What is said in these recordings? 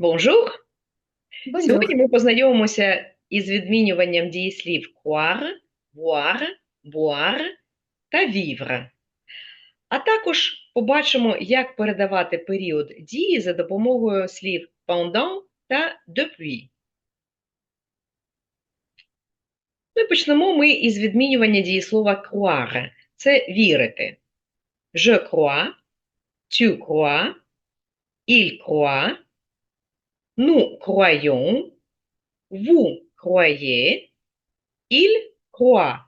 Bonjour! Bonjour. Сьогодні ми познайомимося із відмінюванням дієслів croire, voir, boire та vivre. А також побачимо, як передавати період дії за допомогою слів pendant та depuis. Ну і почнемо ми із відмінювання дієслова croire. Це вірити. Je crois, tu crois, il croit, nous croyons, vous croyez, il croit.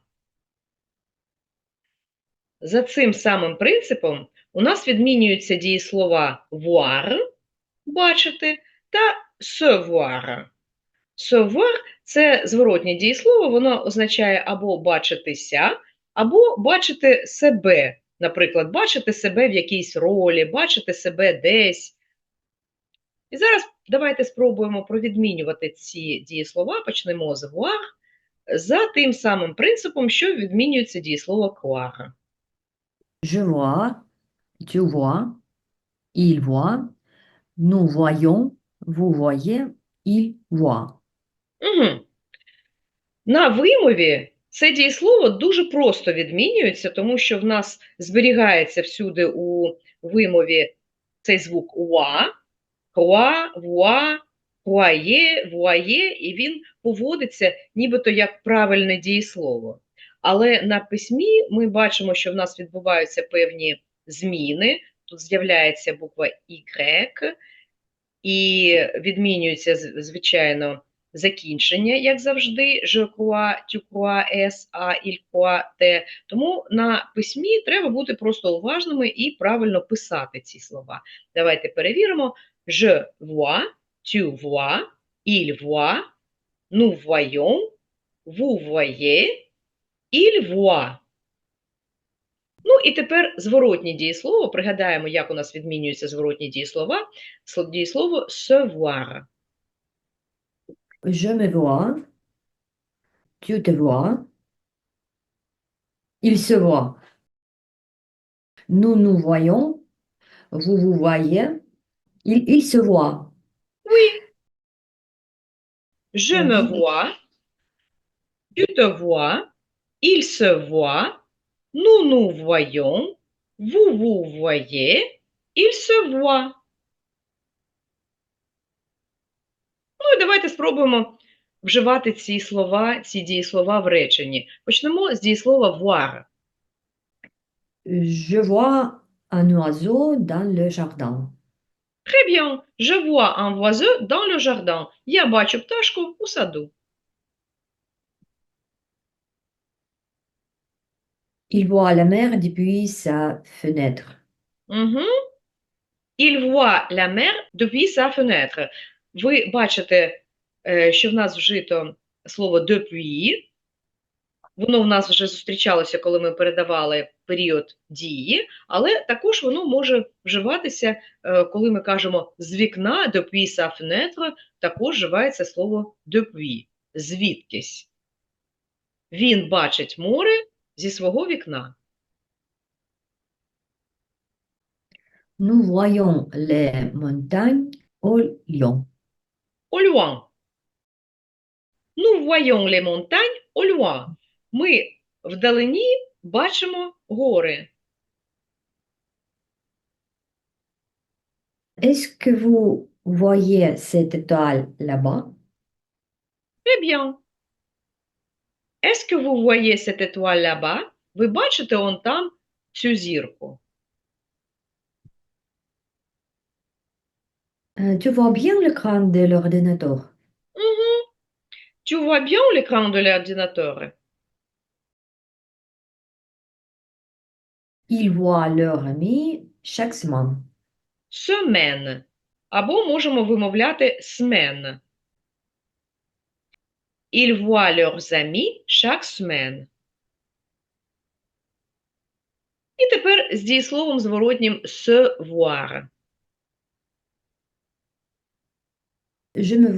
За цим самим принципом у нас відмінюються дієслова voir – бачити та se voir. Se voir – це зворотнє дієслово, воно означає або бачитися, або бачити себе. Наприклад, бачити себе в якійсь ролі, бачити себе десь. І зараз давайте спробуємо провідмінювати ці дієслова, почнемо з voir, за тим самим принципом, що відмінюється дієслово croire. Je vois, tu vois, il voit, nous voyons, vous voyez, il voit. Угу. На вимові це дієслово дуже просто відмінюється, тому що в нас зберігається всюди у вимові цей звук уа, куа, вуа, куає, вуає, і він поводиться нібито як правильне дієслово. Але на письмі ми бачимо, що в нас відбуваються певні зміни. Тут з'являється буква Y, і відмінюється, звичайно, закінчення, як завжди, crois, es, a, il croit, te. Тому на письмі треба бути просто уважними і правильно писати ці слова. Давайте перевіримо. Je vois, tu vois, il voit, nous voyons, vous voyez, il voit. Ну і тепер зворотні дієслово. Пригадаємо, як у нас відмінюються зворотні дієслова. Сло- Дієслово se voir. Je me vois, tu te vois, il se voit. Nous nous voyons, vous vous voyez, il, il se voit. Oui. Je me Mhm. vois, tu te vois, il se voit, nous nous voyons, vous vous voyez, il se voit. Ну і давайте спробуємо вживати ці слова, ці дієслова в реченні. Почнемо з дієслова voir. Je vois un oiseau dans le jardin. Très bien, je vois un oiseau dans le jardin. Я бачу пташку у саду. Il voit la mer depuis sa fenêtre. Угу. Il voit la mer depuis sa fenêtre. Ви бачите, е, що в нас вжито слово depuis. Воно в нас вже зустрічалося, коли ми передавали період дії, але також воно може вживатися, е, коли ми кажемо з вікна depuis sa fenêtre, також вживається слово depuis, звідкись. Він бачить море зі свого вікна. Nous voyons les montagnes au Lyon. Au loin. Nous voyons les montagnes au loin. Ми вдалині бачимо гори. Est-ce que vous voyez cette étoile là-bas? Très bien. Est-ce que vous voyez cette étoile là-bas? Ви бачите он там цю зірку? Euh, tu vois bien l'écran de l'ordinateur. Mhm. Tu vois bien l'écran de l'ordinateur? Ils voient leur ami chaque semaine. Semaine. Або можемо вимовляти semaine. Ils voient leurs amis chaque semaine. І тепер з дієсловом зворотнім se voir. Je me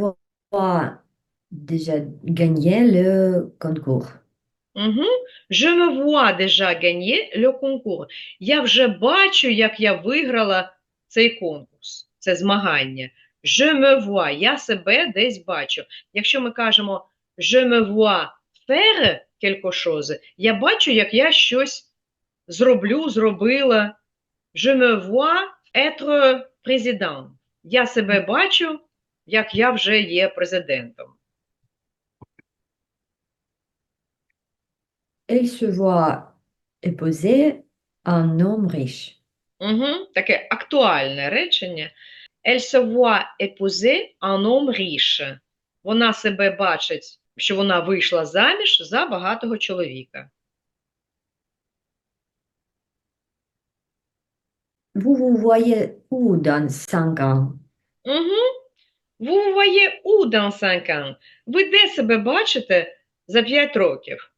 vois déjà gagner le concours. Угу. Je me vois déjà gagner le concours. Я вже бачу, як я виграла цей конкурс, це змагання. Je me vois, я себе десь бачу. Якщо ми кажемо je me vois faire quelque chose, я бачу, як я щось зроблю, зробила. Je me vois être président. Я себе бачу, як я вже є президентом. Elle se voit épouser un homme riche. Угу. Таке актуальне речення. Elle se voit épouser un homme riche. Вона себе бачить, що вона вийшла заміж за багатого чоловіка. Vous vous voyez où dans cinq ans? Угу. Vous vous voyez où dans cinq ans? Ви де себе бачите за 5 років?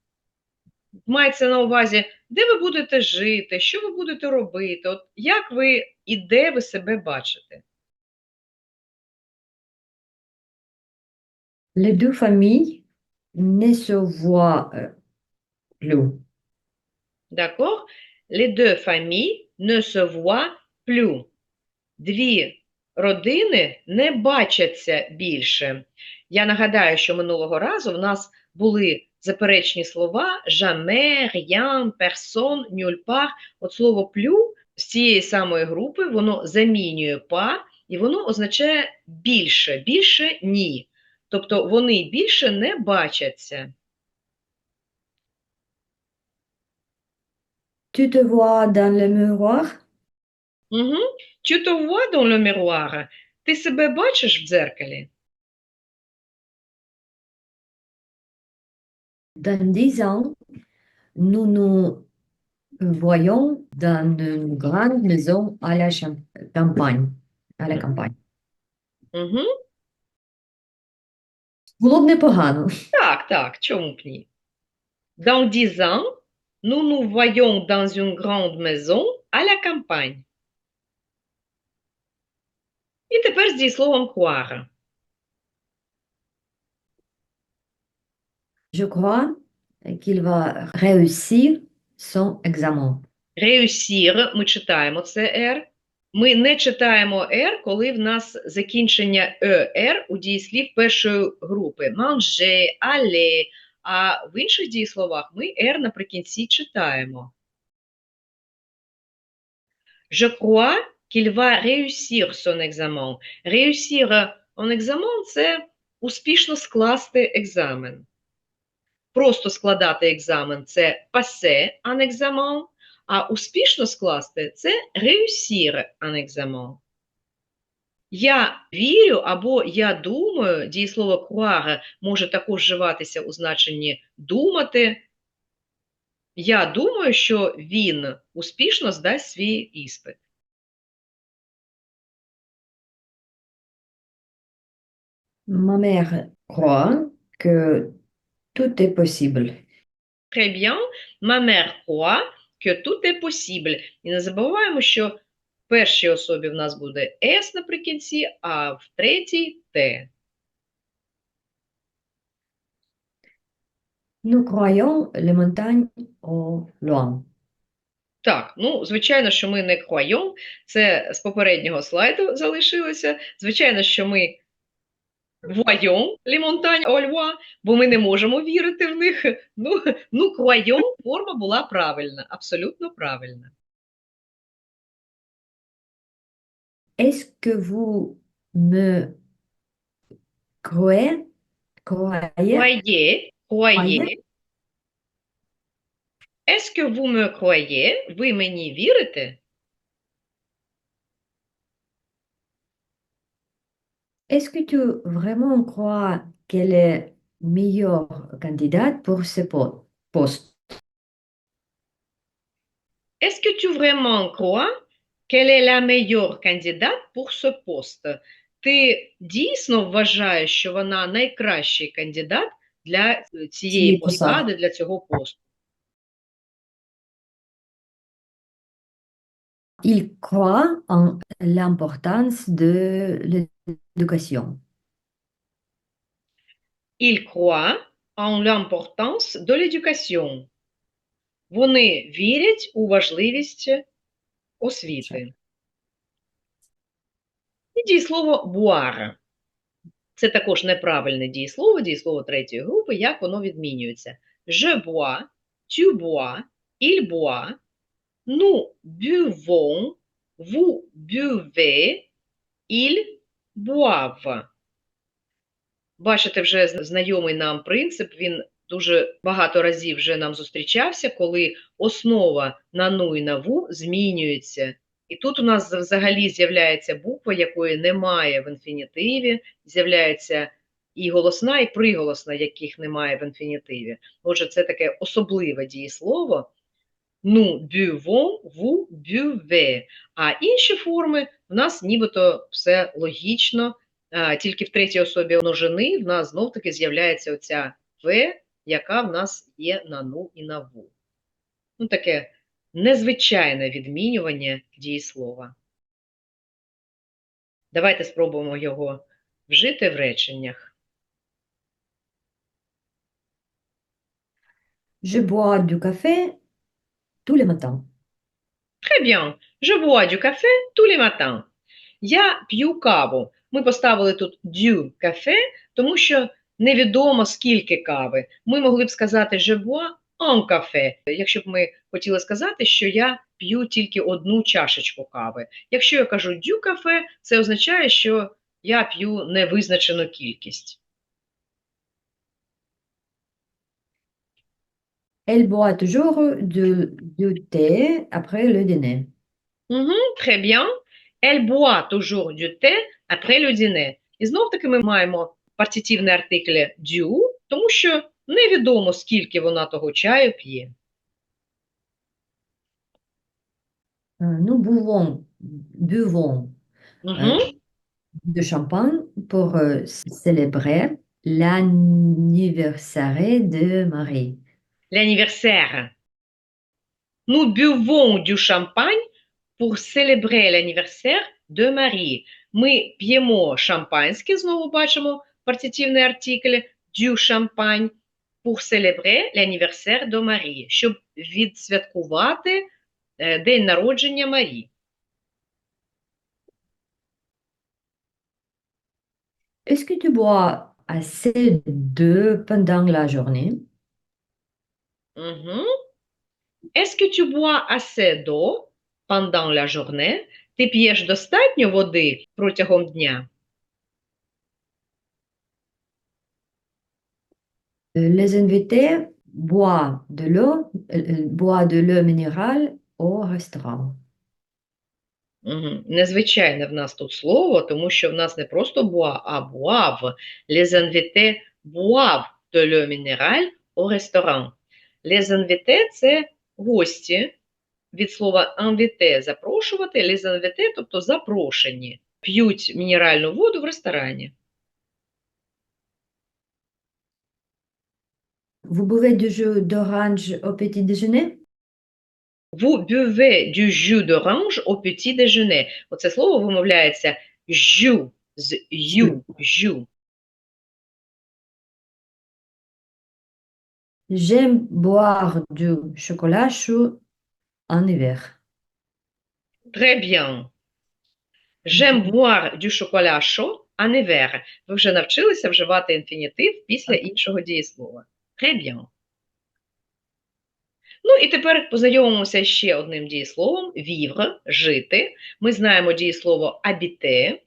Мається на увазі, де ви будете жити, що ви будете робити, от як ви і де ви себе бачите? Les deux familles ne se voient euh, plus. D'accord? Les deux familles ne se voient plus. Дві родини не бачаться більше. Я нагадаю, що минулого разу в нас були заперечні слова jamais, rien, personne, nulle part. От слово плю з цієї самої групи воно замінює па, і воно означає більше, більше ні. Тобто вони більше не бачаться. Tu te vois dans le miroir? Угу. Tu te vois dans le miroir? Ти себе бачиш в дзеркалі? Dans dix ans, nous nous voyons dans une grande maison à la cham- campagne. À la campagne. Угу. Було б непогано. Так, так, чому б ні? Dans dix ans, nous nous voyons dans une grande maison à la campagne. І тепер з дієсловом croire. Je crois qu'il va réussir son examen. Réussir, ми читаємо це R. Ми не читаємо R, коли в нас закінчення ER у дієслів першої групи. Manger, aller. А в інших дієсловах ми R наприкінці читаємо. Je crois qu'il va réussir son examen. Réussir en examen – це успішно скласти екзамен. Просто складати екзамен – це un examen, а успішно скласти це un examen. Я вірю або я думаю, дієслово croire може також вживатися у значенні думати. Я думаю, що він успішно здасть свій іспит. Ma mère croit que tout est possible. Très bien. Ma mère croit que tout est possible. І не забуваємо, що в першій особі в нас буде S наприкінці, а в третій Т. Nous croyons les montagnes au loin. Так, ну, звичайно, що ми не croyons, це з попереднього слайду залишилося. Звичайно, що ми voyons les montagnes au loin, бо ми не можемо вірити в них. Ну, ну croyons, форма була правильна, абсолютно правильна. Est-ce que vous me croyez? Croyez? Croyez, croyez. Croyez. Est-ce que vous me croyez? Ви мені вірите? Est-ce que tu vraiment crois qu'elle est meilleure candidate pour ce po- poste? Est-ce que tu vraiment crois qu'elle est la meilleure candidate pour ce poste? Ти дійсно вважаєш, що вона найкращий кандидат для е, цієї Цієї посади. посади, для цього посту? Il croit en l'importance de l'éducation. Il croit en l'importance de l'éducation. Вони вірять у важливість освіти. І дієслово boire. Це також неправильне дієслово, дієслово третьої групи, як воно відмінюється. Je bois, tu bois, il boit, nous buvons, vous buvez, ils boivent. Бачите, вже знайомий нам принцип, він дуже багато разів вже нам зустрічався, коли основа на ну і на ву змінюється. І тут у нас взагалі з'являється буква, якої немає в інфінітиві, з'являється і голосна, і приголосна, яких немає в інфінітиві. Отже, це таке особливе дієслово. Ну, бювон, ву, бюве. А інші форми в нас нібито все логічно, тільки в третій особі множини в нас знов-таки з'являється оця В, яка в нас є на ну і на ву. Ну, таке незвичайне відмінювання дієслова. Давайте спробуємо його вжити в реченнях. Je bois du café tous les matins. Très bien. Je bois du café tous les matins. Я п'ю каву. Ми поставили тут du café, тому що невідомо скільки кави. Ми могли б сказати je bois un café, якщо б ми хотіли сказати, що я п'ю тільки одну чашечку кави. Якщо я кажу du café, це означає, що я п'ю невизначену кількість. Elle boit toujours de, du thé après le dîner. Угу, très bien. Elle boit toujours du thé après le dîner. І знов таки ми маємо партитивний артикль du, тому що невідомо, скільки вона того чаю п'є. Euh, Nous buvons, buvons Угу. de champagne pour euh, célébrer l'anniversaire de Marie. L'anniversaire. Nous buvons du champagne pour célébrer l'anniversaire de Marie. Ми п'ємо шампанське, знову бачимо партитивний артикль du champagne pour célébrer l'anniversaire de Marie, щоб відсвяткувати е, день народження Марії. Est-ce que tu bois assez d'eau pendant la journée? Угу. Est-ce que tu bois assez d'eau pendant la journée? Ти п'єш достатньо води протягом дня? Euh, Les invités boivent de l'eau, euh, euh, boivent de l'eau minérale au restaurant. Угу. Незвичайне в нас тут слово, тому що в нас не просто bois, а boivent. Les invités boivent de l'eau minérale au restaurant. Les invités – це гості, від слова invité – запрошувати, les invités, тобто запрошені, п'ють мінеральну воду в ресторані. Vous buvez du jus d'orange au petit déjeuner? Vous buvez du jus d'orange au petit déjeuner. Оце слово вимовляється jus з ю, jus. J'aime boire du chocolat chaud en hiver. Très bien. J'aime boire du chocolat chaud en hiver. Ви вже навчилися вживати інфінітив після іншого дієслова. Très bien. Ну і тепер познайомимося ще одним дієсловом vivre – жити. Ми знаємо дієслово habiter.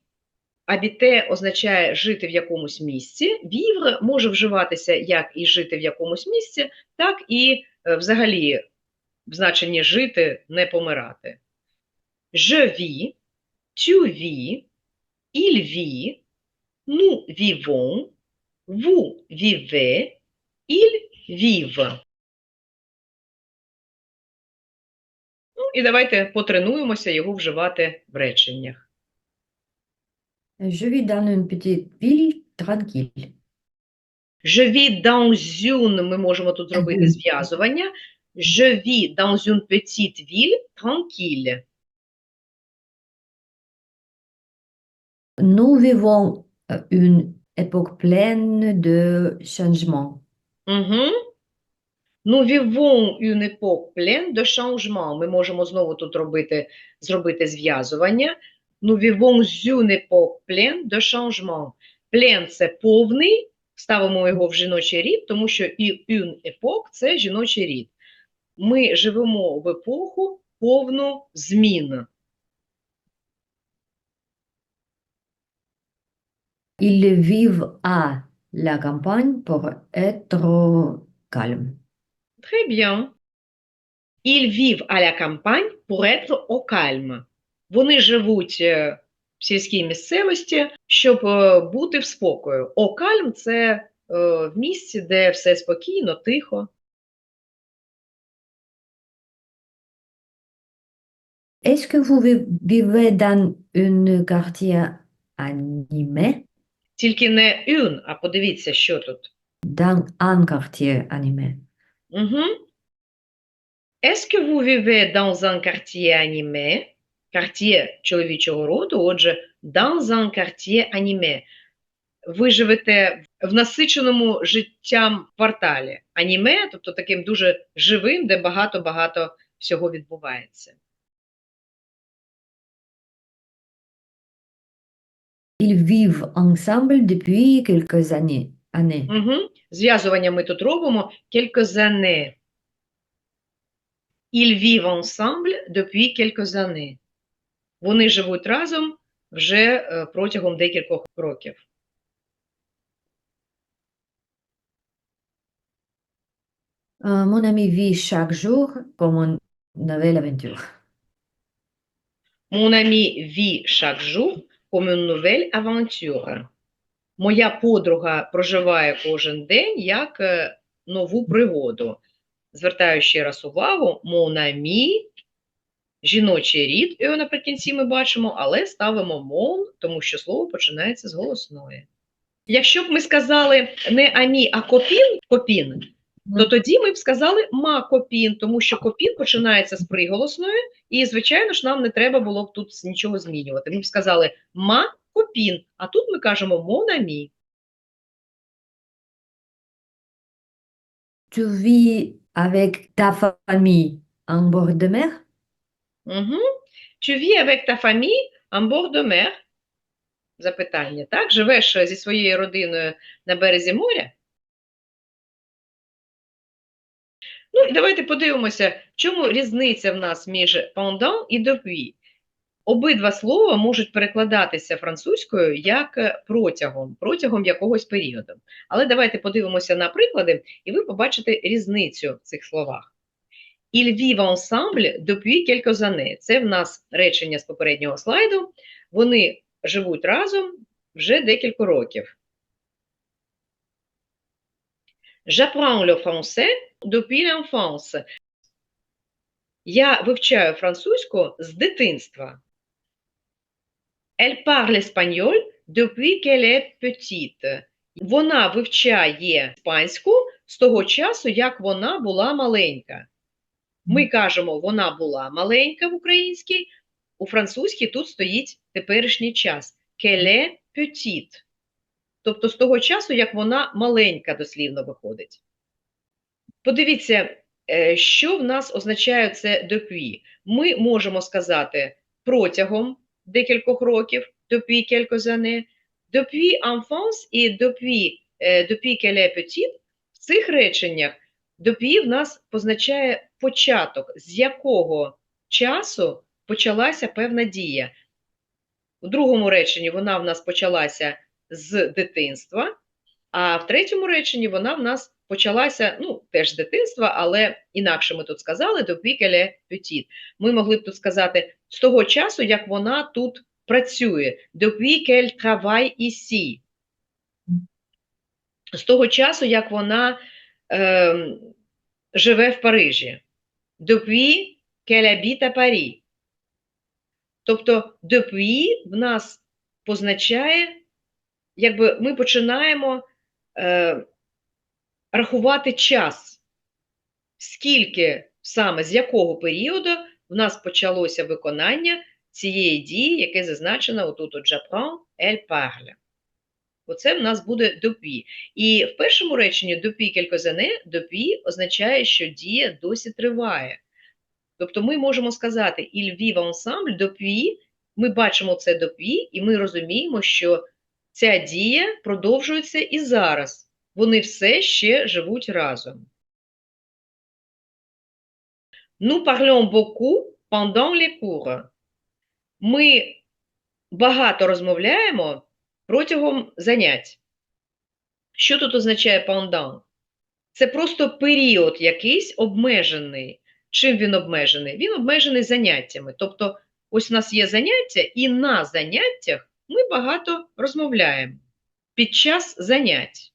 Habiter означає жити в якомусь місці. Vivre може вживатися як і жити в якомусь місці, так і е, взагалі в значенні жити, не помирати. Vis, il vit, nous vivons, vous vivez, ils vivent. Ну, і давайте потренуємося його вживати в реченнях. Je vis dans une petite ville tranquille. Je vis dans une, ми можемо тут зробити зв'язування. Je vis dans une petite ville tranquille. Nous vivons euh, une époque pleine de changements. Угу. Nous vivons une époque pleine de changements. Ми можемо знову тут робити, зробити зв'язування. Nous vivons une époque pleine de changements. Плен – це повний, ставимо його в жіночий рід, тому що і une époque – це жіночий рід. Ми живемо в епоху повну змін. Ils vivent à la campagne pour être calmes. Très bien. Ils vivent à la campagne pour être au calme. Вони живуть е, в сільській місцевості, щоб е, бути в спокою. Calme – це е, в місці, де все спокійно, тихо. Est-ce que vous vi- vivez dans un quartier animé? Тільки не une, а подивіться, що тут. Dans un quartier animé. Угу. Est-ce que vous vivez dans un quartier animé? Quartier чоловічого роду, отже, dans un quartier animé. Ви живете в насиченому життям кварталі. Аніме, тобто таким дуже живим, де багато-багато всього відбувається. Ils vivent ensemble depuis quelques années. années. Угу. Зв'язування ми тут робимо quelques années. Ils vivent ensemble depuis quelques années. Вони живуть разом вже е, протягом декількох років. Euh, mon ami vit chaque jour comme une nouvelle aventure. Mon ami vit chaque jour comme une nouvelle aventure. Моя подруга проживає кожен день як е, нову пригоду. Звертаю ще раз увагу, mon ami, жіночий рід, і наприкінці ми бачимо, але ставимо mon, тому що слово починається з голосної. Якщо б ми сказали не амі, а копін, копін, то тоді ми б сказали ма копін, тому що копін починається з приголосної, і, звичайно ж, нам не треба було б тут нічого змінювати. Ми б сказали ма копін, а тут ми кажемо монамі. Tu vis avec ta famille en bord de mer? Угу. Tu vis avec ta famille en bord de? Запитання, так? Живеш зі своєю родиною на березі моря? Ну, і давайте подивимося, в чому різниця в нас між pendant і depuis. Обидва слова можуть перекладатися французькою як е, протягом, протягом якогось періоду. Але давайте подивимося на приклади, і ви побачите різницю в цих словах. Ils vivent ensemble depuis quelques années. Це в нас речення з попереднього слайду. Вони живуть разом вже декілька років. J'apprends le français depuis l'enfance. Я вивчаю французьку з дитинства. Elle parle espagnol depuis qu'elle est petite. Вона вивчає іспанську з того часу, як вона була маленька. Ми кажемо, вона була маленька в українській, у французькій тут стоїть теперішній час. Est petite. Тобто з того часу, як вона маленька, дослівно виходить. Подивіться, е, що в нас означає це depuis. Ми можемо сказати протягом декількох років, depuis quelques années, depuis enfance і depuis, е, depuis qu'elle petite. В цих реченнях depuis в нас позначає початок, з якого часу почалася певна дія. У другому реченні вона в нас почалася з дитинства, а в третьому реченні вона в нас почалася, ну, теж з дитинства, але інакше ми тут сказали qu'elle est petite. Ми могли б тут сказати з того часу, як вона тут працює, depuis qu'elle travaille ici. З того часу, як вона е, живе в Парижі. Depuis qu'elle habite à. Тобто depuis в нас позначає, якби ми починаємо е, рахувати час, скільки саме з якого періоду в нас почалося виконання цієї дії, яке зазначено отут от Japon, elle parle. Оце в нас буде depuis. І в першому реченні quelques années, depuis означає, що дія досі триває. Тобто ми можемо сказати ils vivent ensemble depuis Ми бачимо це depuis, і ми розуміємо, що ця дія продовжується і зараз. Вони все ще живуть разом. Nous parlons beaucoup pendant les cours. Ми багато розмовляємо протягом занять. Що тут означає pendant? Це просто період якийсь обмежений. Чим він обмежений? Він обмежений заняттями. Тобто, ось у нас є заняття, і на заняттях ми багато розмовляємо під час занять.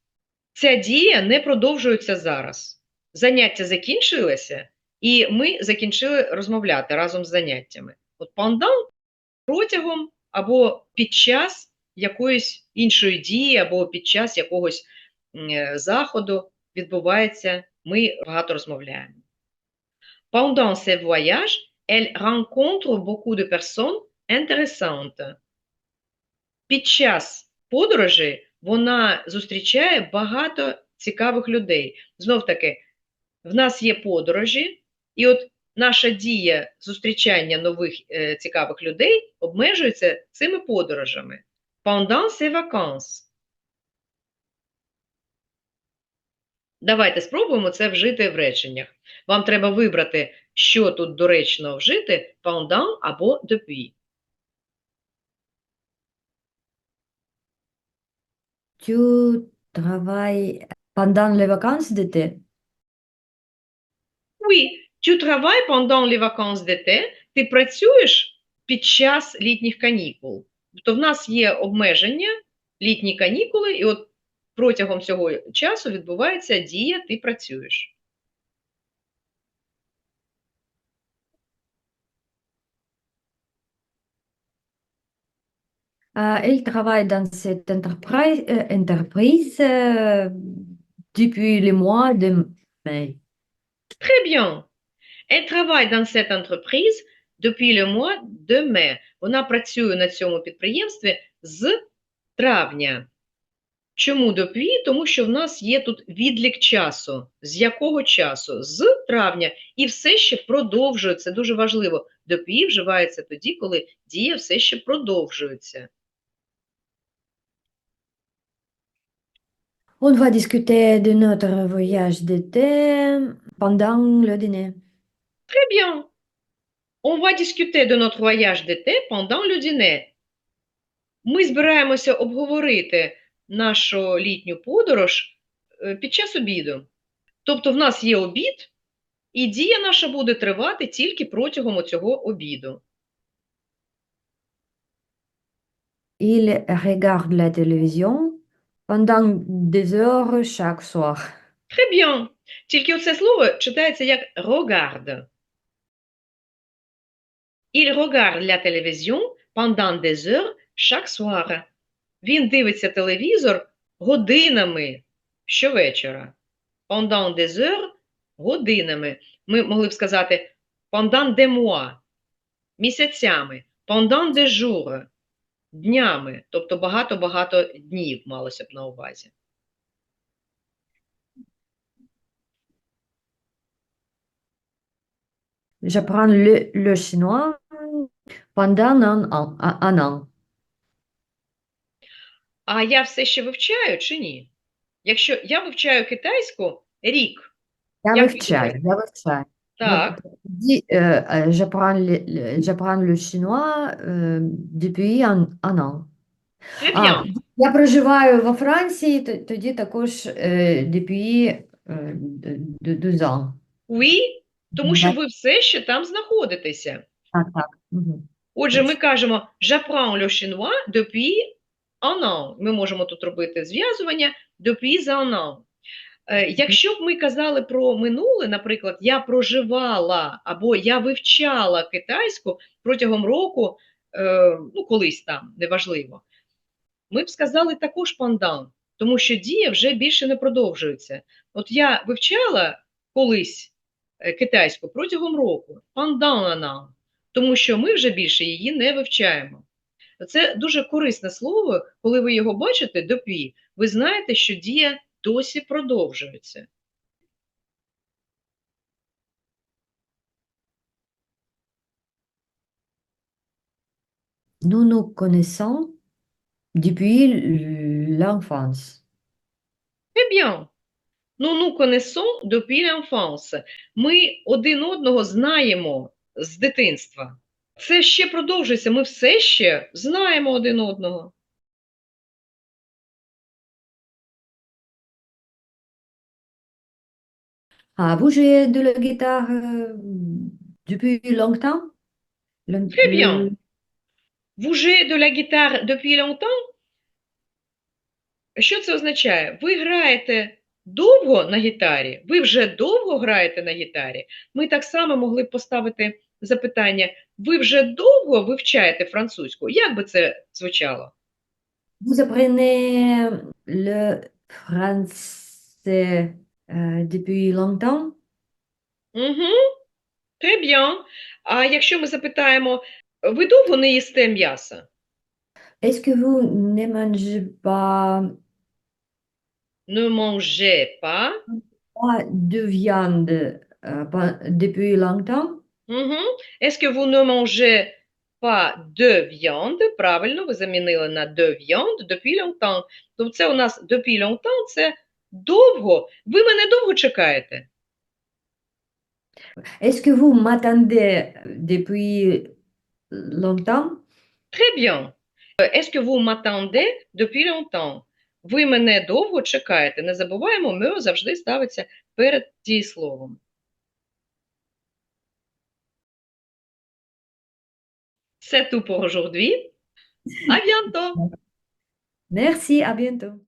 Ця дія не продовжується зараз. Заняття закінчилося, і ми закінчили розмовляти разом з заняттями. От pendant протягом або під час якоїсь іншої дії, або під час якогось е, заходу відбувається, ми багато розмовляємо. Pendant ces voyages, elle rencontre beaucoup de personnes intéressantes. Під час подорожі вона зустрічає багато цікавих людей. Знов таки, в нас є подорожі, і от наша дія зустрічання нових е, цікавих людей обмежується цими подорожами. Pendant ces vacances. Давайте спробуємо це вжити в реченнях. Вам треба вибрати, що тут доречно вжити pendant або depuis. Tu travailles pendant les vacances d'été? Oui, tu travailles pendant les vacances d'été. Ти працюєш під час літніх канікул. Тобто в нас є обмеження, літні канікули, і от протягом цього часу відбувається дія, ти працюєш. Euh, elle travaille dans cette entreprise, euh, entreprise euh, depuis le mois de mai. Très bien. Elle travaille dans cette entreprise depuis le mois de mai. Вона працює на цьому підприємстві з травня. Чому depuis? Тому що в нас є тут відлік часу. З якого часу? З травня. І все ще продовжує. Це дуже важливо. Depuis вживається тоді, коли дія все ще продовжується. On va discuter de notre voyage d'été pendant le dîner. Très bien. On va discuter de notre voyage d'été pendant le dîner. Ми збираємося обговорити нашу літню подорож е, під час обіду. Тобто в нас є обід, і дія наша буде тривати тільки протягом цього обіду. Il regarde la télévision pendant des heures chaque soir. Très bien. Тільки оце слово читається як regarde. Il regarde la télévision pendant des heures chaque soir. Він дивиться телевізор годинами щовечора. Pendant des heures – годинами. Ми могли б сказати pendant des mois – місяцями. Pendant des jours – днями. Тобто багато-багато днів малося б на увазі. J'apprends le, le chinois un an. А я все ще вивчаю чи ні? Якщо я вивчаю китайську рік, Я вивчаю, я вивчаю. так, j'apprends le, chinois depuis un, un an. А, я проживаю во Франції, тоді також depuis deux ans. Oui, тому що ви все ще там знаходитеся. Так, так. Мгм. Отже, ми кажемо j'apprends le chinois depuis un an. Ми можемо тут робити зв'язування depuis un an. Е, Якщо б ми казали про минуле, наприклад, я проживала або я вивчала китайську протягом року, е, ну колись там, неважливо, ми б сказали також пандан, тому що дія вже більше не продовжується. От я вивчала колись е, китайську протягом року, панданана, тому що ми вже більше її не вивчаємо. Це дуже корисне слово, коли ви його бачите, допі, ви знаєте, що дія досі продовжується. Nous nous connaissons depuis l'enfance. Très bien. Nous nous connaissons depuis l'enfance. Ми один одного знаємо з дитинства. Це ще продовжується. Ми все ще знаємо один одного. Ah, vous jouez de la guitare depuis longtemps? Très bien. Vous jouez de la guitare depuis longtemps? Що це означає? Ви граєте довго на гітарі? Ви вже довго граєте на гітарі? Ми так само могли б поставити запитання: ви вже довго вивчаєте французьку? Як би це звучало? Vous apprenez le français euh, depuis longtemps? Угу. Très bien. А якщо ми запитаємо, ви довго не їсте м'яса? Est-ce que vous ne mangez pas, Ne mangez pas. pas de viande euh, depuis longtemps? Угу. Est-ce que vous ne mangez pas de viande? Правильно, ви замінили на de viande depuis longtemps. Тобто це у нас depuis longtemps, це довго. Ви мене довго чекаєте? Est-ce que vous m'attendez depuis longtemps? Très bien. Est-ce que vous m'attendez depuis longtemps? Ви мене довго чекаєте. Не забуваємо, me завжди ставиться перед дієсловом. C'est tout pour aujourd'hui. À bientôt! Merci, à bientôt.